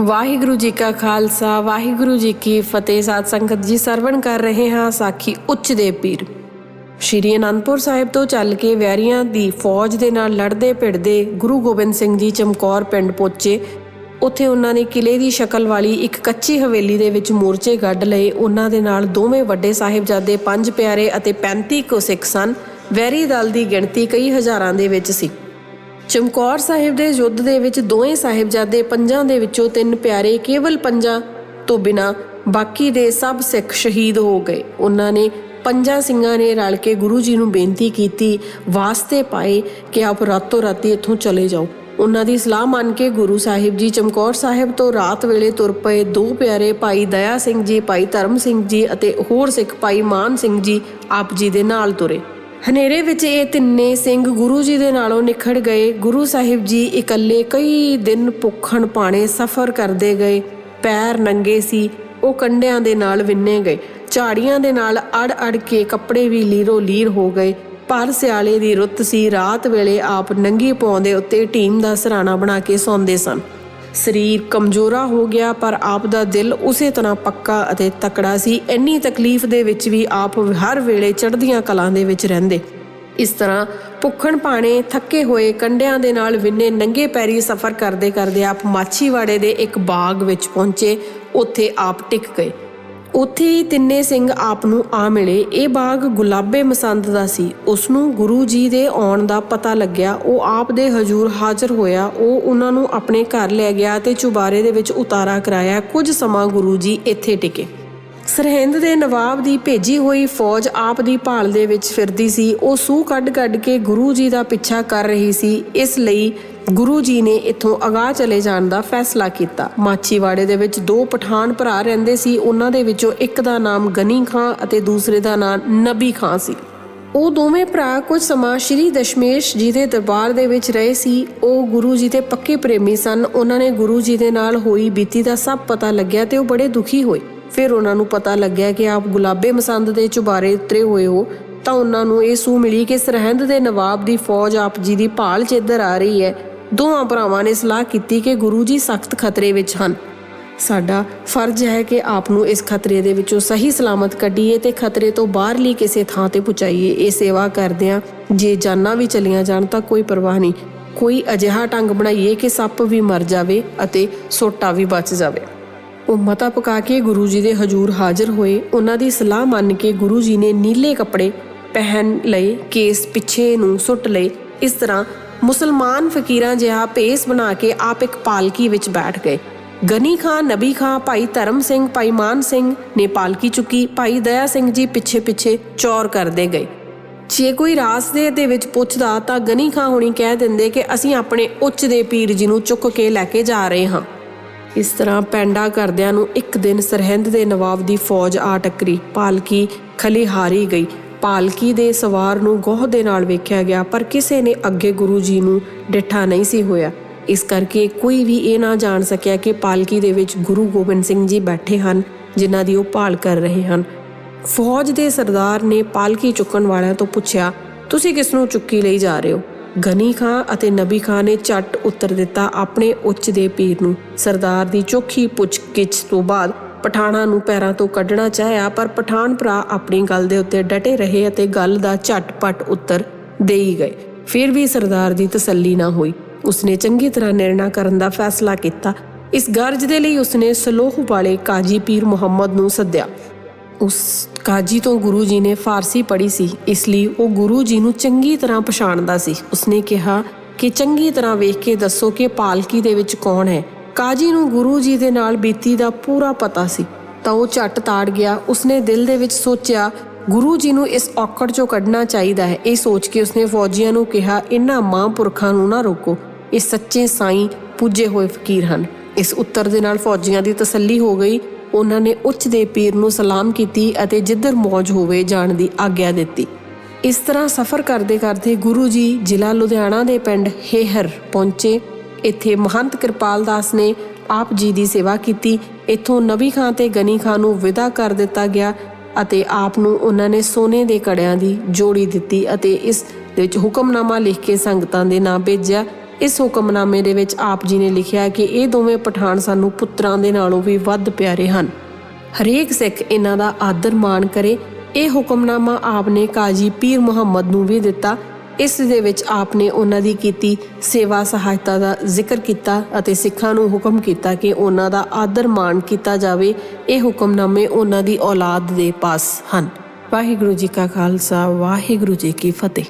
ਵਾਹਿਗੁਰੂ ਜੀ ਕਾ ਖਾਲਸਾ, ਵਾਹਿਗੁਰੂ ਜੀ ਕੀ ਫਤਿਹ। ਸਾਧ ਸੰਗਤ ਜੀ, ਸਰਵਣ ਕਰ ਰਹੇ ਹਾਂ ਸਾਖੀ ਉੱਚ ਦੇ ਪੀਰ। ਸ਼੍ਰੀ ਅਨੰਦਪੁਰ ਸਾਹਿਬ ਤੋਂ ਚੱਲ ਕੇ ਵੈਰੀਆਂ ਦੀ ਫੌਜ ਦੇ ਨਾਲ ਲੜਦੇ ਭਿੜਦੇ ਗੁਰੂ ਗੋਬਿੰਦ ਸਿੰਘ ਜੀ ਚਮਕੌਰ ਪਿੰਡ ਪਹੁੰਚੇ। ਉੱਥੇ ਉਹਨਾਂ ਨੇ ਕਿਲੇ ਦੀ ਸ਼ਕਲ ਵਾਲੀ ਇੱਕ ਕੱਚੀ ਹਵੇਲੀ ਦੇ ਵਿੱਚ ਮੋਰਚੇ ਗੱਡ ਲਏ। ਉਹਨਾਂ ਦੇ ਨਾਲ ਦੋਵੇਂ ਵੱਡੇ ਸਾਹਿਬਜ਼ਾਦੇ ਪੰਜ ਪਿਆਰੇ ਅਤੇ 35 ਕੋ ਸਿੱਖ ਸਨ। ਵੈਰੀ ਦਲ ਦੀ ਗਿਣਤੀ ਕਈ ਹਜ਼ਾਰਾਂ ਦੇ ਵਿੱਚ ਸੀ। ਚਮਕੌਰ ਸਾਹਿਬ ਦੇ ਯੁੱਧ ਦੇ ਵਿੱਚ ਦੋਵੇਂ ਸਾਹਿਬਜ਼ਾਦੇ ਪੰਜਾਂ ਦੇ ਵਿੱਚੋਂ ਤਿੰਨ ਪਿਆਰੇ ਕੇਵਲ ਪੰਜਾਂ ਤੋਂ ਬਿਨਾ ਬਾਕੀ ਦੇ ਸਭ ਸਿੱਖ ਸ਼ਹੀਦ ਹੋ ਗਏ। ਉਹਨਾਂ ਨੇ ਪੰਜਾਂ ਸਿੰਘਾਂ ਨੇ ਰਲ ਕੇ ਗੁਰੂ ਜੀ ਨੂੰ ਬੇਨਤੀ ਕੀਤੀ, ਵਾਸਤੇ ਪਾਏ ਕਿ ਆਪ ਰਾਤੋਂ ਰਾਤੀ ਇੱਥੋਂ ਚਲੇ ਜਾਓ। ਉਹਨਾਂ ਦੀ ਸਲਾਹ ਮੰਨ ਕੇ ਗੁਰੂ ਸਾਹਿਬ ਜੀ ਚਮਕੌਰ ਸਾਹਿਬ ਤੋਂ ਰਾਤ ਵੇਲੇ ਤੁਰ ਪਏ ਦੋ ਪਿਆਰੇ ਭਾਈ ਦਇਆ ਸਿੰਘ ਜੀ, ਭਾਈ ਧਰਮ ਸਿੰਘ ਜੀ ਅਤੇ ਹੋਰ ਸਿੱਖ ਭਾਈ ਮਾਨ ਸਿੰਘ ਜੀ ਆਪ ਜੀ ਦੇ ਨਾਲ ਤੁਰੇ। ਹਨੇਰੇ ਵਿੱਚ ਇਹ ਤਿੰਨੇ ਸਿੰਘ ਗੁਰੂ ਜੀ ਦੇ ਨਾਲੋਂ ਨਿਖੜ ਗਏ। ਗੁਰੂ ਸਾਹਿਬ ਜੀ ਇਕੱਲੇ ਕਈ ਦਿਨ ਭੁੱਖਣ ਪਾਣੇ ਸਫ਼ਰ ਕਰਦੇ ਗਏ। ਪੈਰ ਨੰਗੇ ਸੀ, ਉਹ ਕੰਡਿਆਂ ਦੇ ਨਾਲ ਵਿੰਨੇ ਗਏ। ਝਾੜੀਆਂ ਦੇ ਨਾਲ ਅੜ ਅੜ ਕੇ ਕੱਪੜੇ ਵੀ ਲੀਰੋ ਲੀਰ ਹੋ ਗਏ। ਪਰ ਸਿਆਲੇ ਦੀ ਰੁੱਤ ਸੀ, ਰਾਤ ਵੇਲੇ ਆਪ ਨੰਗੀ ਪਾਉਂਦੇ ਉੱਤੇ ਟੀਮ ਦਾ ਸਰਾਣਾ ਬਣਾ ਕੇ ਸੌਂਦੇ ਸਨ। ਸਰੀਰ ਕਮਜ਼ੋਰਾ ਹੋ ਗਿਆ, ਪਰ ਆਪ ਦਾ ਦਿਲ ਉਸੇ ਤਰ੍ਹਾਂ ਪੱਕਾ ਅਤੇ ਤਕੜਾ ਸੀ। ਇੰਨੀ ਤਕਲੀਫ ਦੇ ਵਿੱਚ ਵੀ ਆਪ ਹਰ ਵੇਲੇ ਚੜ੍ਹਦੀਆਂ ਕਲਾਂ ਦੇ ਵਿੱਚ ਰਹਿੰਦੇ। ਇਸ ਤਰ੍ਹਾਂ ਭੁੱਖਣ ਪਾਣੇ ਥੱਕੇ ਹੋਏ, ਕੰਡਿਆਂ ਦੇ ਨਾਲ ਵਿੰਨੇ, ਨੰਗੇ ਪੈਰੀ ਸਫ਼ਰ ਕਰਦੇ ਕਰਦੇ ਆਪ ਮਾਛੀਵਾੜੇ ਦੇ ਇੱਕ ਬਾਗ ਵਿੱਚ ਪਹੁੰਚੇ। ਉੱਥੇ ਆਪ ਟਿਕ ਗਏ। ਉੱਥੇ ਹੀ ਤਿੰਨੇ ਸਿੰਘ ਆਪ ਨੂੰ ਆ ਮਿਲੇ। ਇਹ ਬਾਗ ਗੁਲਾਬੇ ਮਸੰਦ ਦਾ ਸੀ। ਉਸ ਨੂੰ ਗੁਰੂ ਜੀ ਦੇ ਆਉਣ ਦਾ ਪਤਾ ਲੱਗਿਆ। ਉਹ ਆਪ ਦੇ ਹਜ਼ੂਰ ਹਾਜ਼ਰ ਹੋਇਆ। ਉਹ ਉਹਨਾਂ ਨੂੰ ਆਪਣੇ ਘਰ ਲੈ ਗਿਆ ਤੇ ਚੁਬਾਰੇ ਦੇ ਵਿੱਚ ਉਤਾਰਾ ਕਰਾਇਆ। ਕੁਝ ਸਮਾਂ ਗੁਰੂ ਜੀ ਇੱਥੇ ਟਿਕੇ। ਸਰਹਿੰਦ ਦੇ ਨਵਾਬ ਦੀ ਭੇਜੀ ਹੋਈ ਫੌਜ ਆਪ ਦੀ ਭਾਲ ਦੇ ਵਿੱਚ ਫਿਰਦੀ ਸੀ। ਉਹ ਸੂਹ ਕੱਢ-ਕੱਢ ਕੇ ਗੁਰੂ ਜੀ ਦਾ ਪਿੱਛਾ ਕਰ ਰਹੀ ਸੀ। ਇਸ ਲਈ ਗੁਰੂ ਜੀ ਨੇ ਇੱਥੋਂ ਅਗਾਹ ਚਲੇ ਜਾਣ ਦਾ ਫੈਸਲਾ ਕੀਤਾ। ਮਾਛੀਵਾੜੇ ਦੇ ਵਿੱਚ ਦੋ ਪਠਾਨ ਭਰਾ ਰਹਿੰਦੇ ਸੀ। ਉਹਨਾਂ ਦੇ ਵਿੱਚੋਂ ਇੱਕ ਦਾ ਨਾਮ ਗਨੀ ਖਾਂ ਅਤੇ ਦੂਸਰੇ ਦਾ ਨਾਮ ਨਬੀ ਖਾਂ ਸੀ। ਉਹ ਦੋਵੇਂ ਭਰਾ ਕੁਝ ਸਮਾਂ ਸ਼੍ਰੀ ਦਸ਼ਮੇਸ਼ ਜੀ ਦੇ ਦਰਬਾਰ ਦੇ ਵਿੱਚ ਰਹੇ ਸੀ। ਉਹ ਗੁਰੂ ਜੀ ਦੇ ਪੱਕੇ ਪ੍ਰੇਮੀ ਸਨ। ਉਹਨਾਂ ਨੇ ਗੁਰੂ ਜੀ ਦੇ ਨਾਲ ਹੋਈ ਬੀਤੀ ਦਾ ਸਭ ਪਤਾ ਲੱਗਿਆ ਤੇ ਉਹ ਬੜੇ ਦੁਖੀ ਹੋਏ। ਫਿਰ ਉਹਨਾਂ ਨੂੰ ਪਤਾ ਲੱਗਿਆ ਕਿ ਆਪ ਗੁਲਾਬੇ ਮਸੰਦ ਦੇ ਚੁਬਾਰੇ ਉਤਰੇ ਹੋਏ ਹੋ, ਤਾਂ ਉਹਨਾਂ ਨੂੰ ਇਹ ਸੂ ਮਿਲੀ ਕਿ ਸਰਹੰਦ ਦੇ ਨਵਾਬ ਦੀ ਫੌਜ ਆਪ ਜੀ ਦੀ ਭਾਲ 'ਚ ਇੱਧਰ ਆ ਰਹੀ ਹੈ। ਦੋਵਾਂ ਭਰਾਵਾਂ ਨੇ ਸਲਾਹ ਕੀਤੀ ਕਿ ਗੁਰੂ ਜੀ ਸਖਤ ਖਤਰੇ ਵਿੱਚ ਹਨ। ਸਾਡਾ ਫਰਜ਼ ਹੈ ਕਿ ਆਪ ਨੂੰ ਇਸ ਖਤਰੇ ਦੇ ਵਿੱਚੋਂ ਸਹੀ ਸਲਾਮਤ ਕੱਢੀਏ ਤੇ ਖਤਰੇ ਤੋਂ ਬਾਹਰਲੀ ਕਿਸੇ ਥਾਂ ਤੇ ਪਹੁੰਚਾਈਏ ਇਹ ਸੇਵਾ ਕਰਦਿਆਂ ਜੇ ਜਾਨਾਂ ਵੀ ਚਲੀਆਂ ਜਾਣ ਤਾਂ ਕੋਈ ਪਰਵਾਹ ਨਹੀਂ। ਕੋਈ ਅਜਿਹਾ ਢੰਗ ਬਣਾਈਏ ਕਿ ਸੱਪ ਵੀ ਮਰ ਜਾਵੇ ਅਤੇ ਸੋਟਾ ਵੀ ਬਚ ਜਾਵੇ। ਉਹ ਮਤਾ ਪਕਾ ਕੇ ਗੁਰੂ ਜੀ ਦੇ ਹਜ਼ੂਰ ਹਾਜ਼ਰ ਹੋਏ। ਉਹਨਾਂ ਦੀ ਸਲਾਹ ਮੰਨ ਕੇ ਗੁਰੂ ਜੀ ਨੇ ਨੀਲੇ ਕੱਪੜੇ ਪਹਿਨ ਲਏ, ਕੇਸ ਪਿੱਛੇ ਨੂੰ ਸੁੱਟ ਲਏ। ਇਸ ਤਰ੍ਹਾਂ ਮੁਸਲਮਾਨ ਫਕੀਰਾਂ ਜਿਹਾ ਪੇਸ ਬਣਾ ਕੇ ਆਪ ਇੱਕ ਪਾਲਕੀ ਵਿੱਚ ਬੈਠ ਗਏ। ਗਨੀ ਖਾਨ ਨਬੀ ਖਾਨ ਭਾਈ ਧਰਮ ਸਿੰਘ, ਭਾਈ ਮਾਨ ਸਿੰਘ ਨੇ ਪਾਲਕੀ ਚੁੱਕੀ। ਭਾਈ ਦਇਆ ਸਿੰਘ ਜੀ ਪਿੱਛੇ ਪਿੱਛੇ ਚੌਰ ਕਰਦੇ ਗਏ। ਜੇ ਕੋਈ ਰਾਸਤੇ ਦੇ ਵਿੱਚ ਪੁੱਛਦਾ ਤਾਂ ਗਨੀ ਖਾਂ ਹੁਣੀ ਕਹਿ ਦਿੰਦੇ ਕਿ ਅਸੀਂ ਆਪਣੇ ਉੱਚ ਦੇ ਪੀਰ ਜੀ ਨੂੰ ਚੁੱਕ ਕੇ ਲੈ ਕੇ ਜਾ ਰਹੇ ਹਾਂ। ਇਸ ਤਰ੍ਹਾਂ ਪੈਂਡਾ ਕਰਦਿਆਂ ਨੂੰ ਇੱਕ ਦਿਨ ਸਰਹਿੰਦ ਦੇ ਨਵਾਬ ਦੀ ਫੌਜ ਆ ਟੱਕਰੀ। ਪਾਲਕੀ ਖਲੀਹਾਰੀ ਗਈ। ਪਾਲਕੀ ਦੇ ਸਵਾਰ ਨੂੰ ਗੋਹ ਦੇ ਨਾਲ ਵੇਖਿਆ ਗਿਆ, ਪਰ ਕਿਸੇ ਨੇ ਅੱਗੇ ਗੁਰੂ ਜੀ ਨੂੰ ਡਿੱਠਾ ਨਹੀਂ ਸੀ ਹੋਇਆ। ਇਸ ਕਰਕੇ ਕੋਈ ਵੀ ਇਹ ਨਾ ਜਾਣ ਸਕਿਆ ਕਿ ਪਾਲਕੀ ਦੇ ਵਿੱਚ ਗੁਰੂ ਗੋਬਿੰਦ ਸਿੰਘ ਜੀ ਬੈਠੇ ਹਨ, ਜਿਨ੍ਹਾਂ ਦੀ ਉਹ ਭਾਲ ਕਰ ਰਹੇ ਹਨ। ਫੌਜ ਦੇ ਸਰਦਾਰ ਨੇ ਪਾਲਕੀ ਚੁੱਕਣ ਵਾਲਿਆਂ ਤੋਂ ਪੁੱਛਿਆ, ਤੁਸੀਂ ਕਿਸ ਨੂੰ ਚੁੱਕੀ ਲਈ ਜਾ ਰਹੇ ਹੋ? ਗਨੀ ਖਾਂ ਅਤੇ ਨਬੀ ਖਾਂ ਨੇ ਝੱਟ ਉੱਤਰ ਦਿੱਤਾ ਆਪਣੇ ਉੱਚ ਦੇ ਪੀਰ ਨੂੰ। ਸਰਦਾਰ ਦੀ ਚੋਖੀ ਪੁੱਛ-ਗਿੱਛ ਤੋਂ ਬਾਅਦ ਪਠਾਣਾ ਨੂੰ ਪੈਰਾਂ ਤੋਂ ਕੱਢਣਾ ਚਾਹਿਆ, ਪਰ ਪਠਾਨ ਭਰਾ ਆਪਣੀ ਗੱਲ ਦੇ ਉੱਤੇ ਡਟੇ ਰਹੇ ਅਤੇ ਗੱਲ ਦਾ ਝਟਪਟ ਉੱਤਰ ਦੇਈ ਗਏ। ਫਿਰ ਵੀ ਸਰਦਾਰ ਦੀ ਤਸੱਲੀ ਨਾ ਹੋਈ। ਉਸਨੇ ਚੰਗੀ ਤਰ੍ਹਾਂ ਨਿਰਣਾ ਕਰਨ ਦਾ ਫੈਸਲਾ ਕੀਤਾ। ਇਸ ਗਰਜ ਦੇ ਲਈ ਉਸਨੇ ਸਲੋਹ ਵਾਲੇ ਕਾਜੀ ਪੀਰ ਮੁਹੰਮਦ ਨੂੰ ਸੱਦਿਆ। ਉਸ ਕਾਜੀ ਤੋਂ ਗੁਰੂ ਜੀ ਨੇ ਫਾਰਸੀ ਪੜ੍ਹੀ ਸੀ, ਇਸ ਲਈ ਉਹ ਗੁਰੂ ਜੀ ਨੂੰ ਚੰਗੀ ਤਰ੍ਹਾਂ ਪਛਾਣਦਾ ਸੀ। ਉਸਨੇ ਕਿਹਾ ਕਿ ਚੰਗੀ ਤਰ੍ਹਾਂ ਵੇਖ ਕੇ ਦੱਸੋ ਕਿ ਪਾਲਕੀ ਦੇ ਵਿੱਚ ਕੌਣ ਹੈ। ਕਾਜੀ ਨੂੰ ਗੁਰੂ ਜੀ ਦੇ ਨਾਲ ਬੀਤੀ ਦਾ ਪੂਰਾ ਪਤਾ ਸੀ। ਤਾਂ ਉਹ ਝੱਟ ਤਾੜ ਗਿਆ। ਉਸਨੇ ਦਿਲ ਦੇ ਵਿੱਚ ਸੋਚਿਆ, ਗੁਰੂ ਜੀ ਨੂੰ ਇਸ ਔਕੜ ਚੋਂ ਕੱਢਣਾ ਚਾਹੀਦਾ ਹੈ। ਇਹ ਸੋਚ ਕੇ ਉਸਨੇ ਫੌਜੀਆਂ ਨੂੰ ਕਿਹਾ ਇਹਨਾਂ ਮਹਾਂਪੁਰਖਾਂ ਨੂੰ ਨਾ ਰੋਕੋ। ਇਹ ਸੱਚੇ ਸਾਈਂ ਪੂਜੇ ਹੋਏ ਫਕੀਰ ਹਨ। ਇਸ ਉੱਤਰ ਦੇ ਨਾਲ ਫੌਜੀਆਂ ਦੀ ਤਸੱਲੀ ਹੋ ਗਈ। ਉਹਨਾਂ ਨੇ ਉੱਚ ਦੇ ਪੀਰ ਨੂੰ ਸਲਾਮ ਕੀਤੀ ਅਤੇ ਜਿੱਧਰ ਮੌਜ ਹੋਵੇ ਜਾਣ ਦੀ ਆਗਿਆ ਦਿੱਤੀ। ਇਸ ਤਰ੍ਹਾਂ ਸਫ਼ਰ ਕਰਦੇ ਕਰਦੇ ਗੁਰੂ ਜੀ ਜ਼ਿਲ੍ਹਾ ਲੁਧਿਆਣਾ ਦੇ ਪਿੰਡ ਹੇਹਰ ਪਹੁੰਚੇ। ਇੱਥੇ ਮਹੰਤ ਕਿਰਪਾਲ ਦਾਸ ਨੇ ਆਪ ਜੀ ਦੀ ਸੇਵਾ ਕੀਤੀ। ਇੱਥੋਂ ਨਬੀ ਖਾਂ ਤੇ ਗਨੀ ਖਾਂ ਨੂੰ ਵਿਦਾ ਕਰ ਦਿੱਤਾ ਗਿਆ ਅਤੇ ਆਪ ਨੂੰ ਉਹਨਾਂ ਨੇ ਸੋਨੇ ਦੇ ਕੜਿਆਂ ਦੀ ਜੋੜੀ ਦਿੱਤੀ ਅਤੇ ਇਸ ਵਿੱਚ ਹੁਕਮਨਾਮਾ ਲਿਖ ਕੇ ਸੰਗਤਾਂ ਦੇ ਨਾਂ ਭੇਜਿਆ। ਇਸ ਹੁਕਮਨਾਮੇ ਦੇ ਵਿੱਚ ਆਪ ਜੀ ਨੇ ਲਿਖਿਆ ਕਿ ਇਹ ਦੋਵੇਂ ਪਠਾਨ ਸਾਨੂੰ ਪੁੱਤਰਾਂ ਦੇ ਨਾਲੋਂ ਵੀ ਵੱਧ ਪਿਆਰੇ ਹਨ। ਹਰੇਕ ਸਿੱਖ ਇਹਨਾਂ ਦਾ ਆਦਰ ਮਾਣ ਕਰੇ। ਇਹ ਹੁਕਮਨਾਮਾ ਆਪ ਨੇ ਕਾਜੀ ਪੀਰ ਮੁਹੰਮਦ ਨੂੰ ਵੀ ਦਿੱਤਾ। ਇਸ ਦੇ ਵਿੱਚ ਆਪ ਨੇ ਉਹਨਾਂ ਦੀ ਕੀਤੀ ਸੇਵਾ ਸਹਾਇਤਾ ਦਾ ਜ਼ਿਕਰ ਕੀਤਾ ਅਤੇ ਸਿੱਖਾਂ ਨੂੰ ਹੁਕਮ ਕੀਤਾ ਕਿ ਉਹਨਾਂ ਦਾ ਆਦਰ ਮਾਣ ਕੀਤਾ ਜਾਵੇ। ਇਹ ਹੁਕਮਨਾਮੇ ਉਹਨਾਂ ਦੀ ਔਲਾਦ ਦੇ ਪਾਸ ਹਨ। ਵਾਹਿਗੁਰੂ ਜੀ ਕਾ ਖਾਲਸਾ, ਵਾਹਿਗੁਰੂ ਜੀ ਕੀ ਫਤਿਹ।